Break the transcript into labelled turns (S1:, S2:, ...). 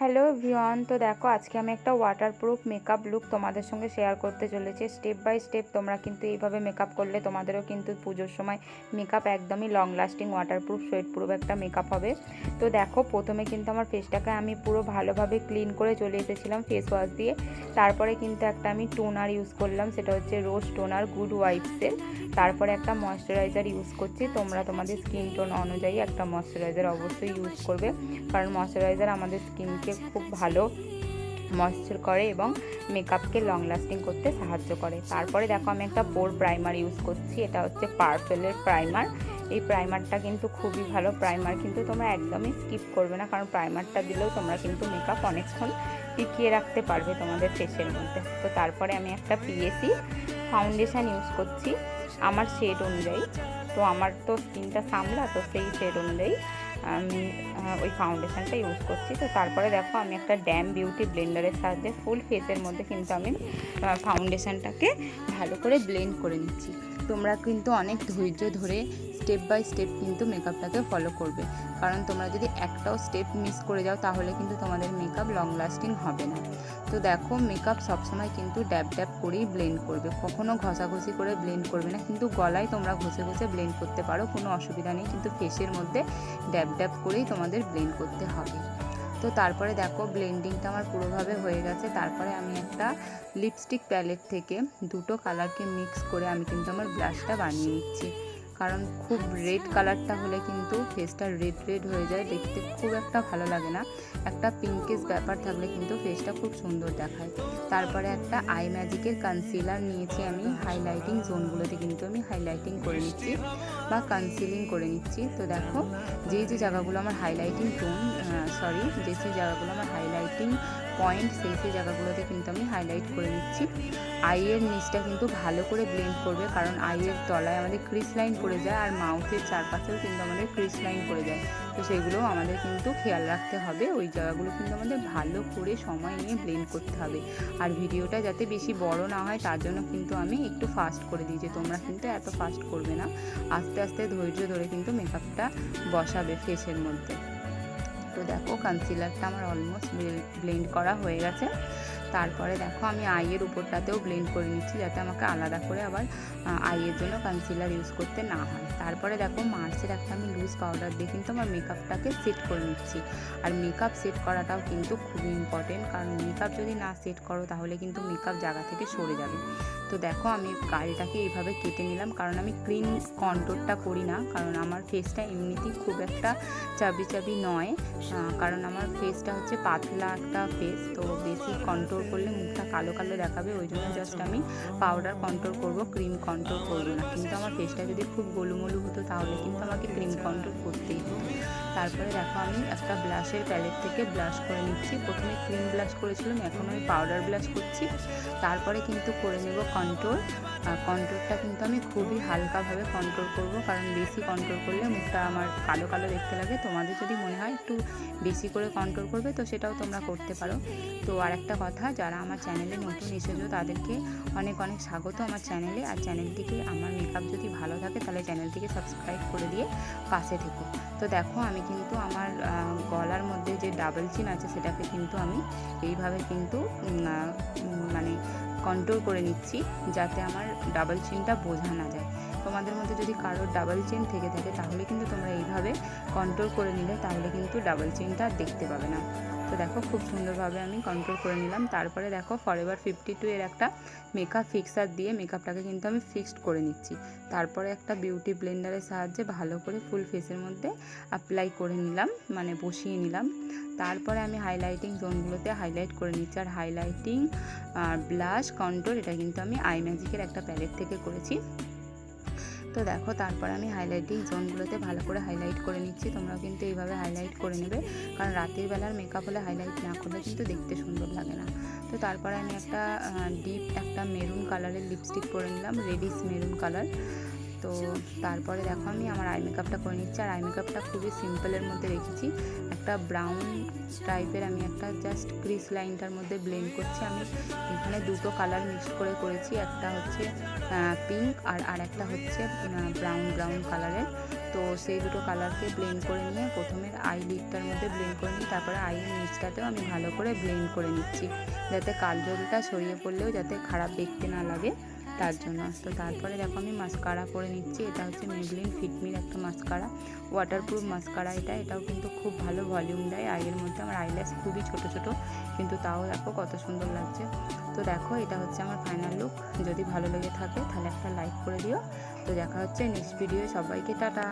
S1: Hello V1 তো দেখো আজকে আমি একটা ওয়াটারপ্রুফ মেকআপ লুক তোমাদের সঙ্গে শেয়ার করতে চলেছি। স্টেপ বাই স্টেপ তোমরা কিন্তু এইভাবে মেকআপ করলে তোমাদেরও কিন্তু পুজোর সময় মেকআপ একদমই লং লাস্টিং ওয়াটারপ্রুফ প্রুফ একটা মেকআপ হবে। তো দেখো প্রথমে কিন্তু আমার ফেসটাকে আমি পুরো ভালোভাবে ক্লিন করে চলে এসেছিলাম ফেস ওয়াশ দিয়ে। তারপরে কিন্তু একটা আমি টোনার ইউজ করলাম, সেটা হচ্ছে রোজ টোনার গুড ওয়াইপসের তারপরে একটা ময়শ্চারাইজার ইউজ করছি, তোমরা তোমাদের স্কিন টোন অনুযায়ী একটা ময়শ্চারাইজার অবশ্যই ইউজ করবে। কারণ ময়শ্চারাইজার আমাদের স্কিনকে খুব ভালো ময়শ্চার করে এবং মেকআপকে লং লাস্টিং করতে সাহায্য করে। তারপরে দেখো আমি একটা পোর প্রাইমার ইউজ করছি, এটা হচ্ছে পার্পেলের প্রাইমার এই প্রাইমারটা কিন্তু খুবই ভালো প্রাইমার কিন্তু তোমরা একদমই স্কিপ করবে না, কারণ প্রাইমারটা দিলেও তোমরা কিন্তু মেকআপ অনেকক্ষণ টিকিয়ে রাখতে পারবে তোমাদের ফেসের মধ্যে। তো তারপরে আমি একটা পিএসি ফাউন্ডেশান ইউজ করছি, আমার শেড অনুযায়ী। তো আমার তো স্কিনটা সামলা, তো সেই শেড অনুযায়ী আমি ওই ফাউন্ডেশনটা ইউজ করছি। তো তারপরে দেখো আমি একটা ড্যাম বিউটি ব্লেন্ডারের সাহায্যে ফুল ফেসের মধ্যে কিন্তু আমি ফাউন্ডেশনটাকে ভালো করে ব্লেন্ড করে নিচ্ছি। তোমরা কিন্তু অনেক ধৈর্য ধরে স্টেপ বাই স্টেপ কিন্তু মেকআপটাকে ফলো করবে। কারণ তোমরা যদি একটাও স্টেপ মিস করে যাও, তাহলে কিন্তু তোমাদের মেকআপ লং লাস্টিং হবে না। তো দেখো মেকআপ সবসময় কিন্তু ড্যাব ড্যাব করেই ব্লেন্ড করবে। কখনও ঘষাঘষি করে ব্লেন্ড করবে না, কিন্তু গলায় তোমরা ঘষে ঘষে ব্লেন্ড করতে পারো, কোনো অসুবিধা নেই। কিন্তু ফেসের মধ্যে ড্যাব ড্যাব করেই তোমাদের ব্লেন্ড করতে হবে। তো তারপরে দেখো ব্লেন্ডিংটা আমার পুরোভাবে হয়ে গেছে। তারপরে আমি একটা লিপস্টিক প্যালেট থেকে দুটো কালারকে মিক্স করে আমি কিন্তু আমার ব্লাশটা বানিয়ে নিচ্ছি। কারণ খুব রেড কালারটা হলে কিন্তু ফেসটা রেড রেড হয়ে যায়। দেখতে খুব একটা ভালো লাগে না। একটা পিঙ্কেস ব্যাপার থাকলে কিন্তু ফেসটা খুব সুন্দর দেখায়। তারপরে একটা আই ম্যাজিকের কনসিলার নিয়েছি আমি। হাইলাইটিং জোনগুলোতে কিন্তু আমি হাইলাইটিং করে নিচ্ছি বা কনসিলিং করে নিচ্ছি। তো দেখো, যেই যে জায়গাগুলো আমার হাইলাইটিং টোন সরি যে যে জায়গাগুলো আমার হাইলাইটিং পয়েন্ট সেই সেই জায়গাগুলোতে কিন্তু আমি হাইলাইট করে নিচ্ছি। আইয়ের নিচটা কিন্তু ভালো করে ব্লেন্ড করবে, কারণ আইয়ের তলায় আমাদের ক্রিস লাইন পড়ে যায় আর মাউথের চারপাশেও কিন্তু আমাদের ক্রিস লাইন পড়ে যায়। তো সেগুলোও আমাদের কিন্তু খেয়াল রাখতে হবে, ওই জায়গাগুলো কিন্তু আমাদের ভালো করে সময় নিয়ে ব্লেন্ড করতে হবে। আর ভিডিওটা যাতে বেশি বড় না হয়, তার জন্য কিন্তু আমি একটু ফাস্ট করে দিই, যে তোমরা কিন্তু এত ফাস্ট করবে না। আস্তে আস্তে ধৈর্য ধরে কিন্তু মেকআপটা বসাবে ফেসের মধ্যে। তো দেখো কনসিলারটা আমার অলমোস্ট ব্লেন্ড করা হয়ে গেছে। তারপরে দেখো আমি আইয়ের উপরটাতেও ব্লেন্ড করে নিচ্ছি যাতে আমাকে আলাদা করে আবার আইয়ের জন্য কনসিলার ইউজ করতে না হয়। তারপরে দেখো মার্চের একটা আমি লুজ পাউডার দিয়ে কিন্তু আমার মেকআপটাকে সেট করে নিচ্ছি। আর মেকআপ সেট করাটাও কিন্তু খুবই ইম্পর্টেন্ট কারণ মেকআপ যদি না সেট করো তাহলে কিন্তু মেকআপ জায়গা থেকে সরে যাবে। তো দেখো আমি গালটাকে এইভাবে কেটে নিলাম কারণ আমি ক্লিন কন্ট্রোলটা করি না কারণ আমার ফেসটা এমনিতেই খুব একটা চাবি চাবি নয় কারণ আমার ফেসটা হচ্ছে পাতলা একটা ফেস তো বেশি কন্ট্রোল করলে মুখটা কালো কালো দেখাবে, ওই জন্য জাস্ট আমি পাউডার কন্ট্রোল করব ক্রিম কন্ট্রোল করব না। কিন্তু আমার ফেসটা যদি খুব গোলুমলু হতো, তাহলে কিন্তু আমাকে ক্রিম কন্ট্রোল করতেই হতো। তারপরে দেখো আমি একটা ব্লাশের প্যালেট থেকে ব্লাশ করে নিচ্ছি। প্রথমে ক্রিম ব্লাশ করেছিলাম, এখন আমি পাউডার ব্লাশ করছি। তারপরে কিন্তু করে নেব কন্ট্রোল কন্ট্রোলটা কিন্তু আমি খুবই হালকাভাবে কন্ট্রোল করব, কারণ বেশি কন্ট্রোল করলে মুখটা আমার কালো কালো দেখতে লাগে। তোমাদের যদি মনে হয় একটু বেশি করে কন্ট্রোল করবে, তো সেটাও তোমরা করতে পারো। তো আর একটা কথা যারা আমার চ্যানেলে নতুন এসেছ, তাদেরকে অনেক অনেক স্বাগত আমার চ্যানেলে। আর চ্যানেলটিকে, আমার মেকআপ যদি ভালো থাকে, তাহলে চ্যানেলটিকে সাবস্ক্রাইব করে দিয়ে পাশে থেকো। তো দেখো, আমি কিন্তু আমার গলার মধ্যে যে ডাবল চিন আছে, সেটাকে কিন্তু আমি এইভাবে কিন্তু মানে কন্ট্রোল করে নিচ্ছি, যাতে আমার ডাবল চিনটা বোঝা না যায়। তোমাদের মধ্যে যদি কারোর ডাবল চেন থেকে থাকে, তাহলে কিন্তু তোমরা এইভাবে কন্ট্রোল করে নিলে, তাহলে কিন্তু ডাবল চেনটা দেখতে পাবে না। তো দেখো খুব সুন্দরভাবে আমি কন্ট্রোল করে নিলাম। তারপরে দেখো ফরএভার ফিফটি টু এর একটা মেকআপ ফিক্সার দিয়ে মেকআপটাকে কিন্তু আমি ফিক্সড করে নিচ্ছি। তারপরে একটা বিউটি ব্লেন্ডারের সাহায্যে ভালো করে ফুল ফেসের মধ্যে অ্যাপ্লাই করে নিলাম মানে বসিয়ে নিলাম। তারপরে আমি হাইলাইটিং জোনগুলোতে হাইলাইট করে নিচ্ছি। আর হাইলাইটিং আর ব্লাশ কন্ট্রোল এটা কিন্তু আমি আই ম্যাজিকের একটা প্যালেট থেকে করেছি। তো দেখো, তারপর আমি হাইলাইটিং জোনগুলোতে ভালো করে হাইলাইট করে নিচ্ছি। তোমরাও কিন্তু এইভাবে হাইলাইট করে নেবে। কারণ রাতের বেলার মেকআপ হলে হাইলাইট না করলে কিন্তু দেখতে সুন্দর লাগে না। তো তারপরে আমি একটা ডিপ একটা মেরুন কালারের লিপস্টিক পরে নিলাম রেডিস মেরুন কালার তো তারপরে দেখো আমি আমার আই মেকআপটা করে নিচ্ছি। আর আই মেকআপটা খুবই সিম্পলের মধ্যে রেখেছি। একটা ব্রাউন টাইপের আমি একটা জাস্ট ক্রিস লাইনটার মধ্যে ব্লেন্ড করছি। আমি এখানে দুটো কালার মিক্স করে করেছি। একটা হচ্ছে পিঙ্ক আর আর একটা হচ্ছে ব্রাউন ব্রাউন কালারের তো সেই দুটো কালারকে ব্লেন্ড করে নিয়ে প্রথমে আই লিপটার মধ্যে ব্লেন্ড করে নিই তারপরে আইয়ের নিচটাতেও আমি ভালো করে ব্লেন্ড করে নিচ্ছি। যাতে কালজলটা সরিয়ে পড়লেও যাতে খারাপ দেখতে না লাগে। তার জন্য। তো তারপরে দেখো আমি মাস্কারা করে নিচ্ছি। এটা হচ্ছে মেবলিন ফিটমির একটা মাস্কারা ওয়াটারপ্রুফ মাস্কারা এটা। এটাও কিন্তু খুব ভালো ভলিউম দেয়। আইয়ের মধ্যে আমার আইল্যাস খুবই ছোট ছোট। কিন্তু তাও দেখো কত সুন্দর লাগছে। তো দেখো, এটা হচ্ছে আমার ফাইনাল লুক যদি ভালো লেগে থাকে, তাহলে একটা লাইক করে দিও। তো দেখা হচ্ছে নেক্সট ভিডিও সবাইকে টাটা।